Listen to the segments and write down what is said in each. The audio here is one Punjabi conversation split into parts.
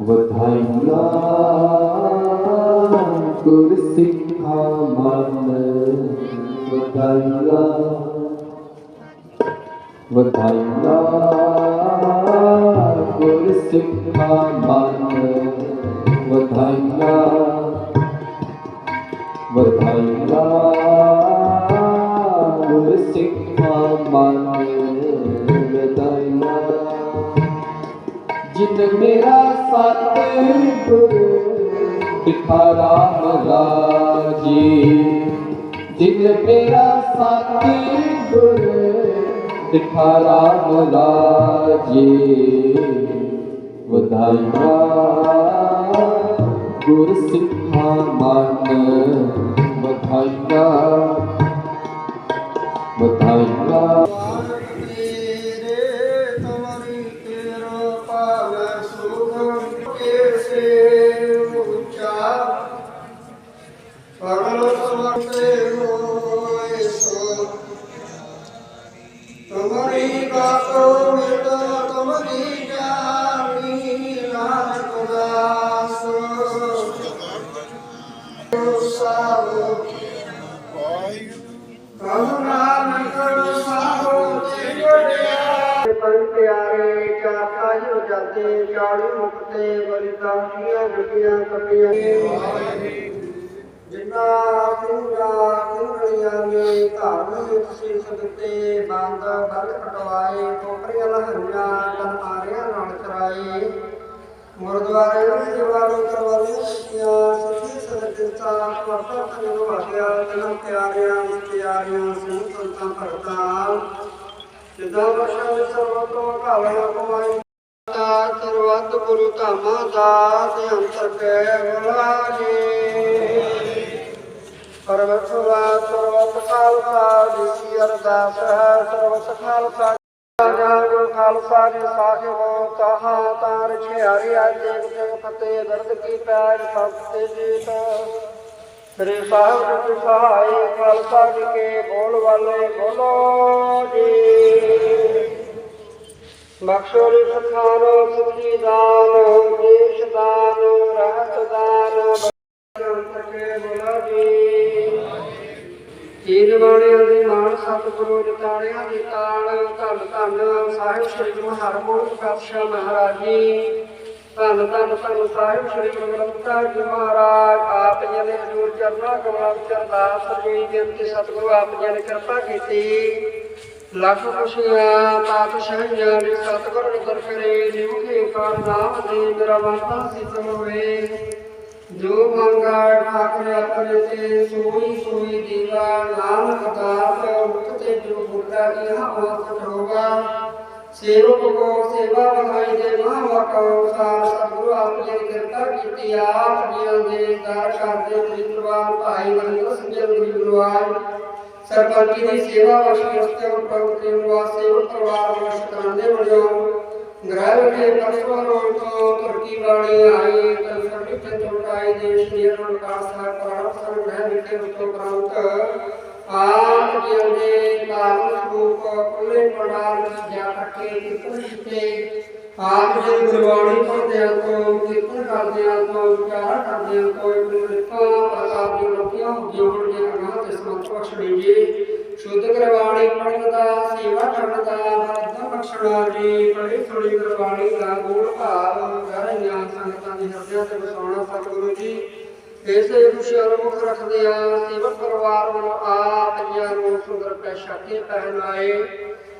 ਵਧਾਈਆਂ ਗੁਰ ਸਿੱਖਾ ਮਨ ਵਧਾਈਆਂ ਵਧਾਈਆਂ ਗੁਰ ਸਿੱਖਾ ਮਨ ਵਧਾਈਆਂ ਵਧਾਈਆਂ ਗੁਰ ਸਿੱਖਾ ਮਨ ਵਧਾਈਆਂ ਜਿਨ ਮੇਰਾ ਸਤਿਗੁਰ ਦਿਖਾਰਾ ਮਲਾਜੀ ਜਿਨ ਮੇਰਾ ਸਤਿਗੁਰ ਦਿਖਾਰਾ ਮਲਾਜੀ ਵਧਾਈਆਂ ਗੁਰ ਸਿੱਖਾ ਮਨ ਵਧਾਈਆਂ ਵਧਾਈਆਂ ਜੋ ਜਲਦੇ ਮੁਕਤੇ ਬਲਿਤਾ ਕੀਆਂ ਗੁਟੀਆਂ ਕਪੀਆਂ ਜਿਨਾ ਸਿੰਘਾ ਨੇ ਧਾਰਨ ਵਿੱਚ ਦਿੱਤੇ, ਬੰਦ ਬਲ ਕਟਵਾਏ ਕੋਪਰੀਆਂ ਲਹਰੀਆਂ ਕਨ ਮਾਰਿਆ ਨਾਲ ਚਰਾਏ। ਗੁਰਦੁਆਰੇ ਵਿੱਚ ਜਵਾਨੀ ਕਰਵਾਲੀ ਕੀਤੀਆਂ ਸੱਚੀ ਸਦਕਿਰਤਾ ਪਰਤਾ ਤਨ ਵਾਗਿਆ ਤਨ ਪਿਆਰਿਆਂ ਪਿਆਰਿਆਂ ਸਿੰਘ ਸੰਤਾਂ ਭਗਤਾਂ। ਜਿੱਦਾਂ ਵਰਸ਼ਾ ਵਿੱਚ ਸਰਵ ਤੋਂ ਭਾਵਨਾ ਕਮਾਈ ਤਾ ਸਰਵਤ ਗੁਰੂ ਧਾਮਾ ਦਾ ਤੇ ਅੰਤਰ ਕੈ ਬੁਲਾ ਜੀ ਸਰਵਤ ਖਾਲਸਾ ਜੀ ਕੀ ਅਰਦਾਸ ਹੈ, ਸਰਵਤ ਖਾਲਸਾ। ਜਾਨ ਖਾਲਸਾ ਜੀ ਸਾਹਿਬ, ਤਹਾ ਤਾਰ ਛਿਆਰੀ ਅੱਜ ਦੇਖ ਦੇਖ ਫਤਿਹ ਦਰਦ ਕੀ ਪੈਰ ਫਤੇ ਜੀਤ। ਸ੍ਰੀ ਸਾਹਿਬ ਜੀ ਸਹਾਈ, ਖਾਲਸਾ ਜੀ ਕੇ ਬੋਲ ਵਾਲੇ ਬੋਲੋ ਜੀ। ਬਖਸ਼ੋਰੀ ਸਥਾਨ ਸੁਖੀ ਦਾਨ ਦੇਸ਼ ਦਾਨ ਰਹਿਤ ਦਾਨ ਬਖਸ਼ੇ ਬੋਲਾ ਜੀ ਤੀਨ ਬਾਣਿਆਂ ਦੇ ਮਾਣ ਸਤਿਗੁਰੂ ਜਤਾਣਿਆਂ ਦੀ ਤਾਲ ਧੰਨ ਧੰਨ ਸਾਹਿਬ ਸ੍ਰੀ ਗੁਰੂ ਹਰਗੋਬਿੰਦ ਪਾਤਸ਼ਾਹ ਮਹਾਰਾਜ ਜੀ ਧੰਨ ਧੰਨ ਧੰਨ ਸਾਹਿਬ ਸ੍ਰੀ ਗੁਰੂ ਗ੍ਰੰਥ ਸਾਹਿਬ ਜੀ ਮਹਾਰਾਜ ਆਪ ਜੀ ਨੇ ਹਜ਼ੂਰ ਚਰਨਾਂ ਕਮਲਾਂ ਵਿੱਚ ਅਰਦਾਸ ਜੀ ਬੇਨਤੀ ਸਤਿਗੁਰੂ ਆਪ ਜੀ ਨੇ ਕਿਰਪਾ ਕੀਤੀ ਲੱਖ ਖੁਸ਼ੀਆਂ ਪਾਤਸ਼ਾਹੀਆਂ ਦੇ ਸਤਿਗੁਰ ਨਿਦਰ ਕਰੇ ਜਿਉ ਕਰ ਨਾਮ ਦੇ ਮੇਰਾ ਵਾਸਤਾ ਹੋਵੇ ਜੋ ਮੰਗਾ ਠਾਕਰ ਆਪਣੇ ਤੇ ਸੋਈ ਸੋਈ ਦੀਵਾ ਨਾਨਕ ਦਾਤ ਮੁਕਤੇ ਜੋ ਬੁੱਢਾ ਇਹਾ ਮੋਕਟ ਹੋਗਾ ਸੇਵਕ ਕੋ ਸੇਵਾ ਵਧਾਈ ਦੇ ਮਹਾਵਾਕਾ ਸਾਰ ਸਤਿਗੁਰੂ ਆਪ ਕਿਰਪਾ ਕੀਤੀ ਆਪ ਜੀਆਂ ਦੇ ਦਰ ਕਰਦੇ ਪ੍ਰਿਤਵਾਨ ਭਾਈ ਵਰਿੰਦਰ ਸਿੰਘ ਜੀ ਗੁਰਵਾਜ ਸਰਪੰਚੀ ਦੀ ਸੇਵਾ ਵਾਸਤੇ ਪ੍ਰਭੂ ਦੇ ਵਾਸਤੇ ਪਰਿਵਾਰ ਨੂੰ ਸ਼ੁਕਰਾਨੇ ਵਜੋਂ ਗ੍ਰਹਿ ਕੇ ਪਰਸਪਰ ਰੋਲ ਤੋਂ ਤੁਰਕੀ ਵਾਲੀ ਆਈ, ਤਾਂ ਸਰਬੀ ਤੇ ਤੁਰਕਾਈ ਦੇ ਸ਼੍ਰੀ ਅਨੰਦ ਕਾਸਾ ਪ੍ਰਾਪ ਸਰ ਮਹਿ ਵਿਖੇ ਉਤੋਂ ਪ੍ਰਾਂਤ ਆਪ ਜੀ ਦੇ ਕਾਰਨ ਸਰੂਪ ਕੁੱਲੇ ਪੰਡਾਲ ਵਿੱਚ ਜਾ ਕਰਕੇ ਕੀਰਤਨ ਕੀਤੇ ਆਪ ਜੀ ਗੁਰਬਾਣੀ ਪੜ੍ਹਦਿਆਂ ਤੋਂ ਕੀਰਤਨ ਕਰਦਿਆਂ ਤੋਂ ਵਿਚਾਰ ਕਰਦਿਆਂ ਤੋਂ ਗੁਰਮੁਖਾਂ ਪ੍ਰਸਾਦ ਦੀ ਲੋਕੀਆਂ ਜੋੜ ਦੇ ਅਗਾਹ ਤੇ ਸਮਤ ਬਖਸ਼ ਜੀ ਸ਼ੁੱਧ ਗੁਰਬਾਣੀ ਪੜ੍ਹਨ ਦਾ, ਸੇਵਾ ਕਰਨ ਦਾ ਬਰਦਾ ਬਖਸ਼ਣਾ ਜੀ ਪੜ੍ਹੀ ਸੁਣੀ ਗੁਰਬਾਣੀ ਦਾ ਗੁਣ ਭਾਵ ਗਹਿਰੀਆਂ ਸੰਗਤਾਂ ਦੀ ਹਿਰਦਿਆਂ ਤੇ ਵਸਾਉਣਾ ਸਤਿਗੁਰੂ ਜੀ। ਇਸੇ ਖੁਸ਼ੀਆਂ ਨੂੰ ਮੁੱਖ ਰੱਖਦੇ ਆ, ਸੇਵਕ ਪਰਿਵਾਰ ਨੂੰ ਆਪ ਜੀਆਂ ਨੂੰ ਸੁੰਦਰ ਪੈਸ਼ਾਕੇ ਪਹਿਨਾਏ।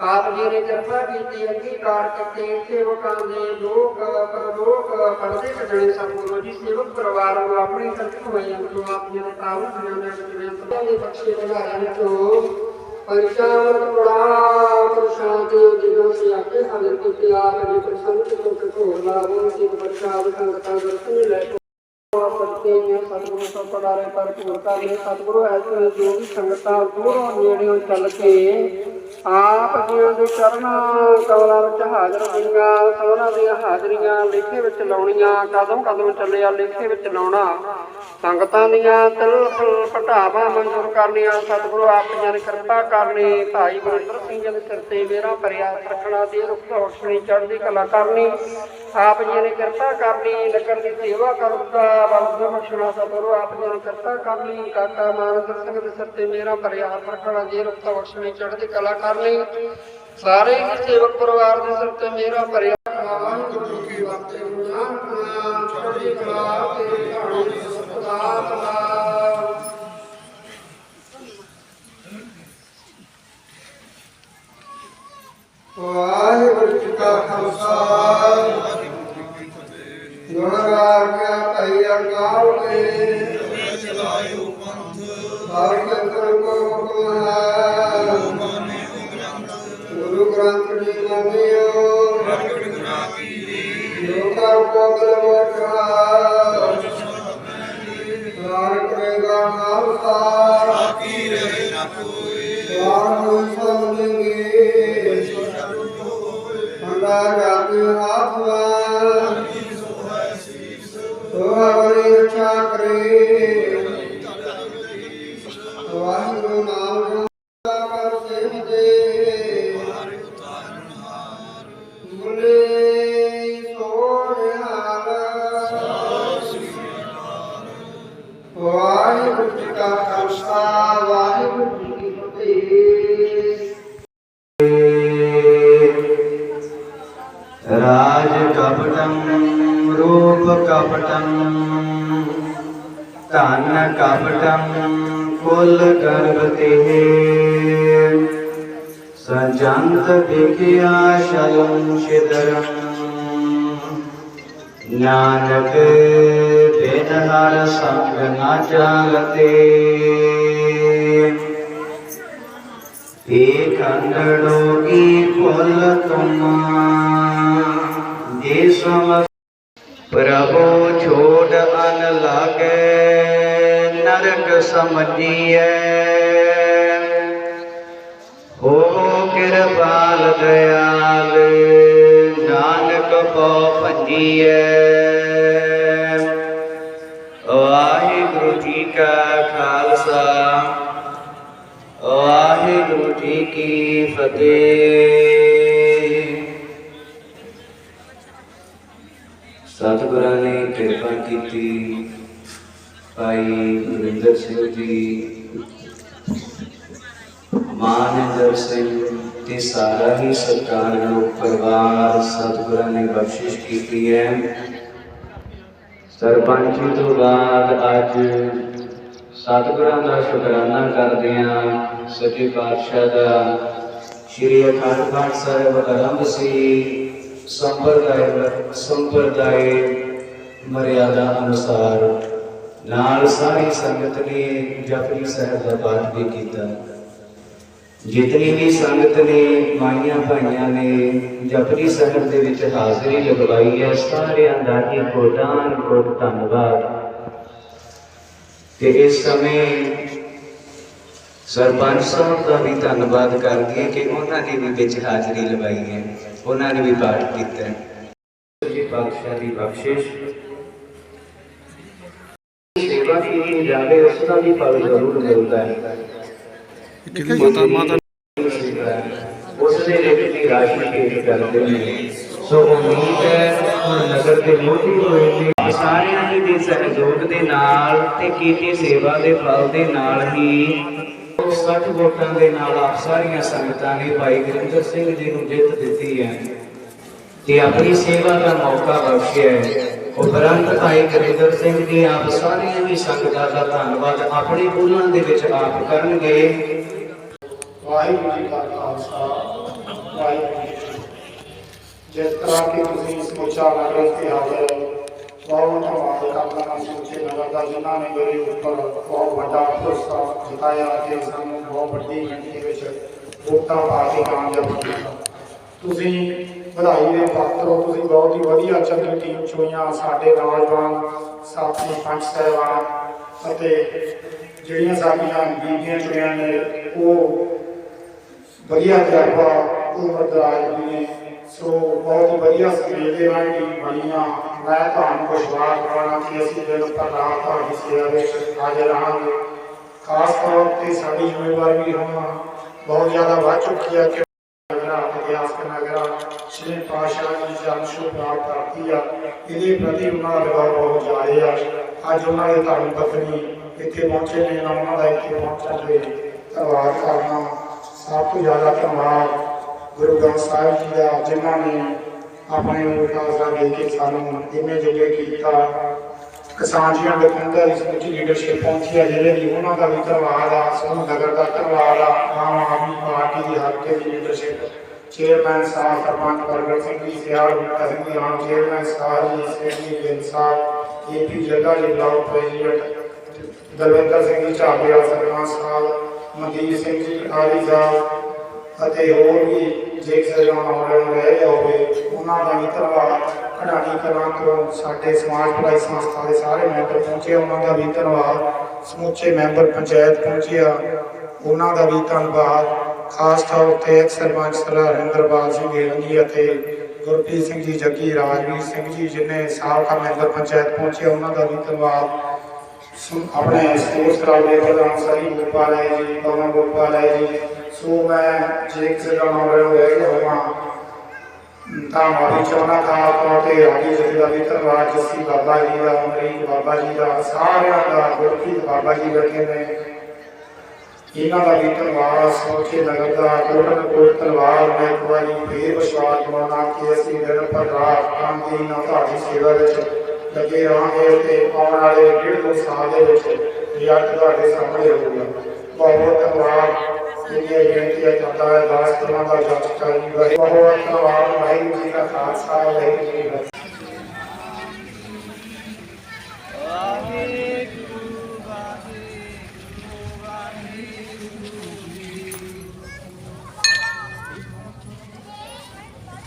ਆਪ ਜੀ ਨੇ ਕਿਰਪਾ ਕੀਤੀ, ਅੰਗੀਕਾਰ ਕੀਤੇ ਸੇਵਕਾਂ ਦੇ ਲੋਕ ਪਰਲੋਕ ਪਰਦੇ ਕੱਢਣੇ ਸਤਿਗੁਰੂ ਜੀ ਸੇਵਕ ਪਰਿਵਾਰ ਨੂੰ ਆਪਣੀ ਤਰਫ ਹੋਈਆਂ ਤੋਂ ਆਪ ਜੀ ਨੇ ਕਾਬੂ ਦੁਨੀਆ ਦੇ ਵਿੱਚ ਬੇਨਤੀ ਦੇ ਬਖਸ਼ੇ ਲਗਾਇਆ ਵਿੱਚੋਂ ਪੰਚਾਮਤ ਪੜਾ ਪ੍ਰਸ਼ਾਦ ਜਦੋਂ ਸੀ ਆਪੇ ਹਾਜ਼ਰ ਕੀਤੇ ਆਪ ਜੀ ਪ੍ਰਸੰਨ ਤੋਂ ਕਠੋਰ ਲਾਭੋਂ ਸੀ ਪ੍ਰਸ਼ਾਦ ਸੰਗਤਾਂ ਦਰਸ਼ਨ ਲੈ ਕੇ ਸਤਿ ਸਤਿਗੁਰੂ ਤੋਂ ਪੜਾਰੇ ਪਰ ਪੂਰਤਾ ਦੇ ਸਤਿਗੁਰੂ ਐਸੇ ਜੋ ਵੀ ਸੰਗਤਾਂ ਦੂਰੋਂ ਨੇੜਿਓਂ ਚੱਲ ਕੇ ਆਪ ਜੀਆਂ ਦੇ ਚਰਨਾਂ ਕਮਲਾਂ ਵਿੱਚ ਹਾਜ਼ਰ ਹੋਈਆਂ ਸਭਨਾਂ ਦੀਆਂ ਹਾਜ਼ਰੀਆਂ ਲੇਖੇ ਵਿੱਚ ਲਾਉਣੀਆਂ ਕਦਮ ਕਦਮ ਚੱਲਿਆ ਲੇਖੇ ਵਿੱਚ ਲਾਉਣਾ ਸੰਗਤਾਂ ਦੀਆਂ ਤਿਲ ਫਲ ਮਨਜ਼ੂਰ ਕਰਨੀਆਂ ਸਤਿਗੁਰੂ ਆਪ ਜੀ ਨੇ ਕਿਰਪਾ ਕਰਨੀ ਭਾਈ ਗੁਰਿੰਦਰ ਸਿੰਘ ਜੀ ਦੇ ਸਿਰ ਤੇ ਮੇਰਾ ਪ੍ਰਯਾਸ ਰੱਖਣਾ ਦੇ ਰੁਖ ਬਖਸ਼ਣੀ ਚੜ੍ਹਦੀ ਕਲਾ ਕਰਨੀ ਆਪ ਜੀ ਨੇ ਕਿਰਪਾ ਕਰਨੀ, ਨਗਰ ਦੀ ਸੇਵਾ ਕਰੂਗਾ ਬਲਦ ਬਖਸ਼ਣਾ ਸਤਿਗੁਰੂ ਆਪ ਜੀ ਨੇ ਕਿਰਪਾ ਕਰਨੀ ਕਾਕਾ ਮਾਨਕ ਸਿੰਘ ਦੇ ਸਿਰ ਤੇ ਮੇਰਾ ਪ੍ਰਯਾਸ ਰੱਖਣਾ ਦੇ ਰੁਖ ਬਖਸ਼ਣੀ ਚੜ੍ਹਦੀ ਕਲਾ ਕਰਨੀ ਸਾਰੇ ਹੀ ਸੇਵਕ ਪਰਿਵਾਰ ਦੇ ਸਿਰ ਤੇ ਮੇਰਾ ਪ੍ਰਯਾਸ ਵਾਹਿਗੁਰੂ ਜੀ ਕੀ ਬਾਤੇ ਨਾਮ ਚੜ੍ਹਦੀ ਕਲਾ ਤੇ ਕਹਾਣੀ ਸਤਿ ਵਾਹਿਗੁਰੂ ਹਰ ਖਾਲਸਾ ਵਾਹਿਗੁਰੂ ਜੀ ਕੀ ਫਤਿਹ ਰਾਜ ਕਪਟੰ ਰੂਪ ਕਪਟੰ ਧਨ ਕਪਟੰ ਕੁਲ ਗਰਭਤੇ ਸਜੰਤ ਵਿਖਿਆ ਸ਼ਲੰ ਸ਼ਿਦਰੰ ਨਾਨਕ ਤਿਨ ਹਰ ਸੰਗ ਨਾ ਚਾਲਤੇ ਏ ਕੰਡੜੋ ਕੀ ਫੁੱਲ ਤੁਮ, ਜੇ ਸਮ ਪ੍ਰਭੂ ਛੋੜ ਅਨ ਲਾਗੇ, ਨਰਕ ਸਮਝੀਐ। ਹੋ ਕਿਰਪਾਲ ਦਇਆਲ, ਨਾਨਕ ਕੋ ਭੰਜੀਐ। ਕੀ ਫਤਿਹ। ਸਤਿਗੁਰਾਂ ਨੇ ਕਿਰਪਾ ਕੀਤੀ। ਭਾਈ ਗੁਰਿੰਦਰ ਸਿੰਘ ਜੀ, ਮਾਨਿੰਦਰ ਸਿੰਘ ਤੇ ਸਾਰਾ ਹੀ ਸਰਕਾਰਯੋਗ ਪਰਿਵਾਰ ਸਤਿਗੁਰਾਂ ਨੇ ਬਖਸ਼ਿਸ਼ ਕੀਤੀ ਹੈ। ਸਰਪੰਚੀ ਤੋਂ ਬਾਅਦ ਅੱਜ ਸਤਿਗੁਰਾਂ ਦਾ ਸ਼ੁਕਰਾਨਾ ਕਰਦੇ ਹਾਂ ਸੱਚੇ ਪਾਤਸ਼ਾਹ ਦਾ ਸ਼੍ਰੀ ਅਖੰਡ ਪਾਠ ਸਾਹਿਬ ਆਰੰਭ ਸੀ। ਸੰਪਰਦਾਇ ਸੰਪਰਦਾਇ ਮਰਿਆਦਾ ਅਨੁਸਾਰ ਨਾਲ ਸਾਰੀ ਸੰਗਤ ਨੇ ਜਪਜੀ ਸਾਹਿਬ ਦਾ ਪਾਠ ਵੀ ਕੀਤਾ। ਜਿਤਨੀ ਵੀ ਸੰਗਤ ਨੇ, ਮਾਈਆਂ ਭਾਈਆਂ ਨੇ ਜਪਜੀ ਸਾਹਿਬ ਦੇ ਵਿੱਚ ਹਾਜ਼ਰੀ ਲਗਵਾਈ ਹੈ, ਸਾਰਿਆਂ ਦਾ ਇੱਕੋ ਦਾਨ ਕੋਟ ਧੰਨਵਾਦ। ਤੇ ਇਸ ਸਮੇਂ ਸਰਪੰਚ ਸਾਹਿਬ ਦਾ ਵੀ ਧੰਨਵਾਦ ਕਰਕੇ ਕਿ ਉਹਨਾਂ ਨੇ ਵੀ ਵਿੱਚ ਹਾਜ਼ਰੀ ਲਵਾਈ ਹੈ। ਉਹਨਾਂ ਨੇ ਵੀ ਪਾਠ ਕੀਤਾ ਹੈ। ਜੀ ਪਾਤਸ਼ਾਹ ਦੀ ਬਖਸ਼ਿਸ਼। ਸੇਵਾ ਕੀਤੀ ਜਾਵੇ ਉਸ ਦਾ ਵੀ ਫਲ ਜ਼ਰੂਰ ਮਿਲਦਾ ਹੈ। ਮਾਤਾ ਮਾਤਾ ਉਸ ਦੇ ਲਈ ਵੀ ਰਾਸ਼ੀ ਭੇਟ ਕਰਦੇ ਨੇ। ਸੋ ਉਮੀਦ ਹੈ ਨਗਰ ਦੇ ਮੋਢੀ ਹੋਏ ਸਾਰਿਆਂ ਹੀ ਦੇ ਸਹਿਯੋਗ ਦੇ ਨਾਲ ਤੇ ਕੀਤੀ ਸੇਵਾ ਦੇ ਫਲ ਦੇ ਨਾਲ ਹੀ 60 ਵੋਟਾਂ ਦੇ ਨਾਲ ਆਪ ਸਾਰੀਆਂ ਸੰਗਤਾਂ ਨੇ ਭਾਈ ਗੁਰਿੰਦਰ ਸਿੰਘ ਜੀ ਨੂੰ ਜਿੱਤ ਦਿੱਤੀ ਹੈ ਤੇ ਆਪਣੀ ਸੇਵਾ ਦਾ ਮੌਕਾ ਬਖਸ਼ਿਆ ਹੈ। ਉਪਰੰਤ ਭਾਈ ਗੁਰਿੰਦਰ ਸਿੰਘ ਜੀ ਆਪ ਸਾਰੀਆਂ ਵੀ ਸੰਗਤਾਂ ਦਾ ਧੰਨਵਾਦ ਆਪਣੇ ਬੋਲਾਂ ਦੇ ਵਿੱਚ ਆਪ ਕਰਨਗੇ। ਵਾਹਿਗੁਰੂ ਜੀ ਕਾ ਖਾਲਸਾ, ਵਾਹਿਗੁਰੂ ਜਿਸ ਤਰ੍ਹਾਂ ਕਿ ਤੁਸੀਂ ਸਮੁੱਚਾ ਨਗਰ ਤੇ ਹਾਜ਼ਰ ਬਹੁਤ ਧੰਨਵਾਦ ਕਰਦਾ ਹਾਂ ਸਮੁੱਚੇ ਨਗਰ ਦਾ ਜਿਨ੍ਹਾਂ ਨੇ ਮੇਰੇ ਉੱਪਰ ਬਹੁਤ ਵੱਡਾ ਭਰੋਸਾ ਜਤਾਇਆ ਤੇ ਸਾਨੂੰ ਬਹੁਤ ਵੱਡੀ ਗਿਣਤੀ ਵਿੱਚ ਵੋਟਾਂ ਪਾ ਕੇ ਕਾਮਯਾਬ ਕੀਤਾ ਤੁਸੀਂ ਵਧਾਈ ਦੇ ਪਾਤਰ ਹੋ, ਤੁਸੀਂ ਬਹੁਤ ਹੀ ਵਧੀਆ ਚੰਗੀ ਟੀਮ ਚੁਣੀਆਂ ਸਾਡੇ ਨੌਜਵਾਨ ਸਾਥੀ ਪੰਚ ਸਾਹਿਬਾਨ ਅਤੇ ਜਿਹੜੀਆਂ ਸਾਡੀਆਂ ਬੀਬੀਆਂ ਚੁਣੀਆਂ ਨੇ, ਉਹ ਵਧੀਆ ਤਜਰਬਾ ਉਮਰ ਦਰਾਜ ਵੀ ਨੇ। ਸੋ ਬਹੁਤ ਵਧੀਆ ਸਮੇਂ ਦੇ ਨਾਲ ਟੀਮ ਬਣੀਆਂ। ਮੈਂ ਤੁਹਾਨੂੰ ਵਿਸ਼ਵਾਸ ਦਿਵਾਉਣਾ ਕਿ ਅਸੀਂ ਦਿਨ ਤੁਹਾਡੀ ਸੇਵਾ ਵਿੱਚ ਹਾਜ਼ਰ ਰਹਾਂਗੇ। ਖਾਸ ਤੌਰ ਤੇ ਸਾਡੀ ਜ਼ਿੰਮੇਵਾਰੀ ਵੀ ਹੁਣ ਬਹੁਤ ਜ਼ਿਆਦਾ ਵੱਧ ਚੁੱਕੀ ਹੈ ਕਿ ਨਗਰਾ, ਇਤਿਹਾਸਕ ਨਗਰਾ, ਸ਼੍ਰੀ ਪਾਤਸ਼ਾਹ ਜੀ ਜਨ ਸ਼ੁਭ ਪ੍ਰਾਪਤ ਕਰਤੀ ਆ। ਇਹਦੇ ਪ੍ਰਤੀ ਉਹਨਾਂ ਦਾ ਲਗਾਅ ਬਹੁਤ ਜ਼ਿਆਦਾ ਆ। ਅੱਜ ਉਹਨਾਂ ਦੇ ਧਰਮ ਪਤਨੀ ਇੱਥੇ ਪਹੁੰਚੇ ਨੇ ਉਹਨਾਂ ਦਾ ਇੱਥੇ ਪਹੁੰਚਣ ਦੇ ਧੰਨਵਾਦ ਕਰਨਾ ਸਭ ਤੋਂ ਜ਼ਿਆਦਾ ਧੰਨਵਾਦ ਗੁਰੂ ਗ੍ਰੰਥ ਸਾਹਿਬ ਜੀ ਦਾ, ਜਿਨ੍ਹਾਂ ਨੇ ਆਪਣੇ ਵਿਕਾਸ ਦੇ ਕੇ ਸਾਨੂੰ ਇੰਨੇ ਜੋਗੇ ਕੀਤਾ। ਕਿਸਾਨ ਜੀਆਂ ਦੇ ਕੰਧਾਂ ਦੀ ਸਮੁੱਚੀ ਲੀਡਰਸ਼ਿਪ ਪਹੁੰਚੀ ਹੈ ਜਿਹੜੇ ਵੀ ਉਹਨਾਂ ਦਾ ਵੀ ਧੰਨਵਾਦ ਆ ਸਮੂਹ ਨਗਰ ਦਾ ਧੰਨਵਾਦ ਆ, ਆਮ ਆਦਮੀ ਪਾਰਟੀ ਦੀ ਹਲਕੇ ਦੀ ਲੀਡਰਸ਼ਿਪ ਚੇਅਰਮੈਨ ਸਾਹਿਬ ਸਰਪੰਚ ਪ੍ਰਗਟ ਸਿੰਘ ਜੀ, ਸਿਆਲ ਬੁੱਟਾ ਸਿੰਘ ਜੀ, ਆਮ ਚੇਅਰਮੈਨ ਸਾਹਿਬ ਜੀ ਸਿੰਘ ਜੀ ਸਾਹਿਬ ਏਪੀ ਜੱਗਾ ਜੀ ਬਲਾਕ ਪ੍ਰੈਜ਼ੀਡੈਂਟ ਦਲਵਿੰਦਰ ਸਿੰਘ ਜੀ ਝਾੜੀਆ ਸਰਪੰਚ ਸਾਹਿਬ, ਮਨਦੀਪ ਸਿੰਘ ਜੀ ਕਟਾਰੀ ਸਾਹਿਬ ਅਤੇ ਹੋਰ ਵੀ ਜੇ ਕਿਸੇ ਦਾ ਮਾਮਲਾ ਰਹਿ ਹੋਵੇ, ਉਹਨਾਂ ਦਾ ਵੀ ਧੰਨਵਾਦ ਕਢਾਣੀ ਕਲਾਂ ਤੋਂ ਸਾਡੇ ਸਮਾਜ ਭਲਾਈ ਸੰਸਥਾ ਦੇ ਸਾਰੇ ਮੈਂਬਰ ਪਹੁੰਚੇ, ਉਹਨਾਂ ਦਾ ਵੀ ਧੰਨਵਾਦ। ਸਮੁੱਚੇ ਮੈਂਬਰ ਪੰਚਾਇਤ ਪਹੁੰਚਿਆ, ਉਹਨਾਂ ਦਾ ਵੀ ਧੰਨਵਾਦ। ਖਾਸ ਤੌਰ ਤੇ ਇੱਕ ਸਰਪੰਚ ਸਰਦਾਰ ਹਰਿੰਦਰਪਾਲ ਸਿੰਘ ਹੀਰਨ ਜੀ ਅਤੇ ਗੁਰਪ੍ਰੀਤ ਸਿੰਘ ਜੀ ਜੱਗੀ, ਰਾਜਵੀਰ ਸਿੰਘ ਜੀ, ਜਿਨੇ ਸਾਬਕਾ ਮੈਂਬਰ ਪੰਚਾਇਤ ਪਹੁੰਚੇ, ਉਹਨਾਂ ਦਾ ਵੀ ਧੰਨਵਾਦ। ਆਪਣੇ ਸਪੋਰਟਸ ਕਲੱਬ ਦੇ ਪ੍ਰਧਾਨ ਸਰੀ ਗੋਪਾਲ ਹੈ ਜੀ, ਪਵਨ ਗੋਪਾਲ ਜੀ ਸੋ ਮੈਂ ਜੇ ਕਿਸੇ ਦਾ ਨਾਮ ਰਹਿ ਰਹਿ ਹੋਵਾਂ, ਤਾਂ ਮਾਰੀ ਚਾਹਣਾ ਖਾਸ ਤੌਰ ਤੇ ਆਗੀ ਜੀ ਦਾ ਵੀ ਧੰਨਵਾਦ ਜੱਸੀ ਬਾਬਾ ਜੀ ਦਾ ਅਮਰੀਕ ਬਾਬਾ ਜੀ ਦਾ, ਸਾਰਿਆਂ ਦਾ, ਗੁਰਪ੍ਰੀਤ ਬਾਬਾ ਜੀ ਬੈਠੇ ਨੇ ਇਹਨਾਂ ਦਾ ਵੀ ਧੰਨਵਾਦ, ਸੋਚੇ ਨਗਰ ਦਾ ਕੋਟਨ ਕੋਟ ਧੰਨਵਾਦ ਮੈਂ ਇੱਕ ਵਾਰੀ ਫੇਰ ਵਿਸ਼ਵਾਸ ਦਿਵਾਉਣਾ ਕਿ ਅਸੀਂ ਦਿਨ ਰਾਤ ਕੰਮ ਦੀ ਨਾ ਤੁਹਾਡੀ ਸੇਵਾ ਵਿੱਚ ਲੱਗੇ ਰਹਾਂਗੇ ਤੇ ਆਉਣ ਵਾਲੇ ਡੇਢ ਦੋ ਸਾਲ ਦੇ ਵਿੱਚ ਰਿਜ਼ਲਟ ਤੁਹਾਡੇ ਸਾਹਮਣੇ ਹੋਊਗਾ। ਬਹੁਤ ਬਹੁਤ ਧੰਨਵਾਦ। ਇਹ ਬੇਨਤੀ ਹੈ ਕਰਦਾ ਹੈ ਦਾਸ ਕਰਨਾ ਦਾ ਜਸ ਕਰੀ ਬਹੁਤ ਬਹੁਤ ਧੰਨਵਾਦ ਵਾਹਿਗੁਰੂ ਜੀ ਦਾ ਖਾਲਸਾ ਵਾਹਿਗੁਰੂ ਜੀ